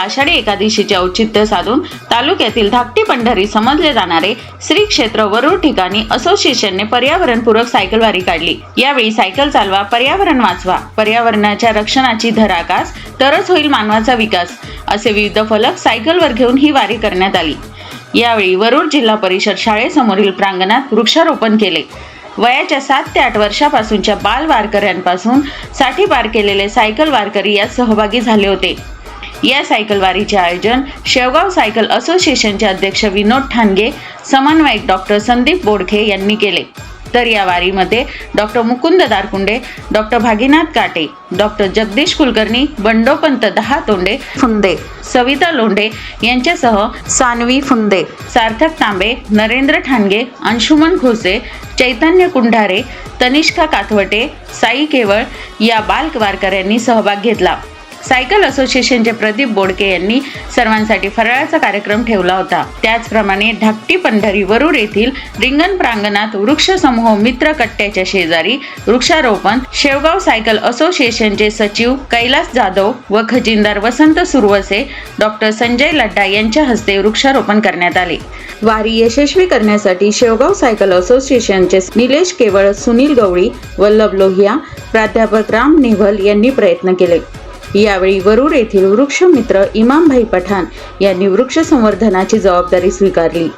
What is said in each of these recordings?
आषाढी एकादशीचे औचित्य साधून तालुक्यातील धाकटी पंढरी समजले जाणारे श्री क्षेत्र वरुड ठिकाणी असोसिएशनने पर्यावरणपूरक सायकल वारी काढली. यावेळी सायकल चालवा पर्यावरण वाचवा पर्यावरणाच्या रक्षणाची धराकास तरच होईल मानवाचा विकास असे विविध फलक सायकलवर घेऊन ही वारी करण्यात आली. यावेळी वरुड जिल्हा परिषद शाळेसमोरील प्रांगणात वृक्षारोपण केले. वयाच्या सात ते आठ वर्षापासूनच्या बाल वारकऱ्यांपासून साठी पार केलेले सायकल वारकरी यात सहभागी झाले होते. या सायकल वारीचे आयोजन शेवगाव सायकल असोसिएशनचे अध्यक्ष विनोद ठाणगे समन्वयक डॉक्टर संदीप बोडखे यांनी केले. तर या वारीमध्ये doctor Mukund Darkunde doctor Bhaginath Kate doctor Jagdish Kulkarni Bandopant दहा तोंडे फुंदे. सविता लोंढे यांच्यासह सानवी फुंदे. सार्थक तांबे नरेंद्र ठाणगे अंशुमन खोसे चैतन्य कुंढारे तनिष्का काथवटे साई केवळ या बाल वारकऱ्यांनी सहभाग घेतला. सायकल असोसिएशनचे प्रदीप बोडके यांनी सर्वांसाठी फराळाचा कार्यक्रम ठेवला होता. त्याचप्रमाणे धाकटी पंढरी वरुड येथील रिंगण प्रांगणात वृक्ष समूह मित्र कट्ट्याच्या शेजारी वृक्षारोपण शेवगाव सायकल असोसिएशनचे सचिव कैलास जाधव व खजिनदार वसंत सुरवसे डॉक्टर संजय लड्डा यांच्या हस्ते वृक्षारोपण करण्यात आले. वारी यशस्वी करण्यासाठी शेवगाव सायकल असोसिएशनचे निलेश केवळ सुनील गवळी वल्लभ लोहिया प्राध्यापक राम नेव्हल यांनी प्रयत्न केले. यावेळी वरुड येथील वृक्षमित्र इमामभाई पठाण यांनी वृक्ष संवर्धनाची जबाबदारी स्वीकारली.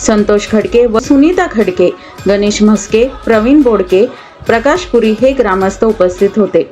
संतोष खडके व सुनीता खडके गणेश म्हस्के प्रवीण बोडके प्रकाश पुरी हे ग्रामस्थ उपस्थित होते.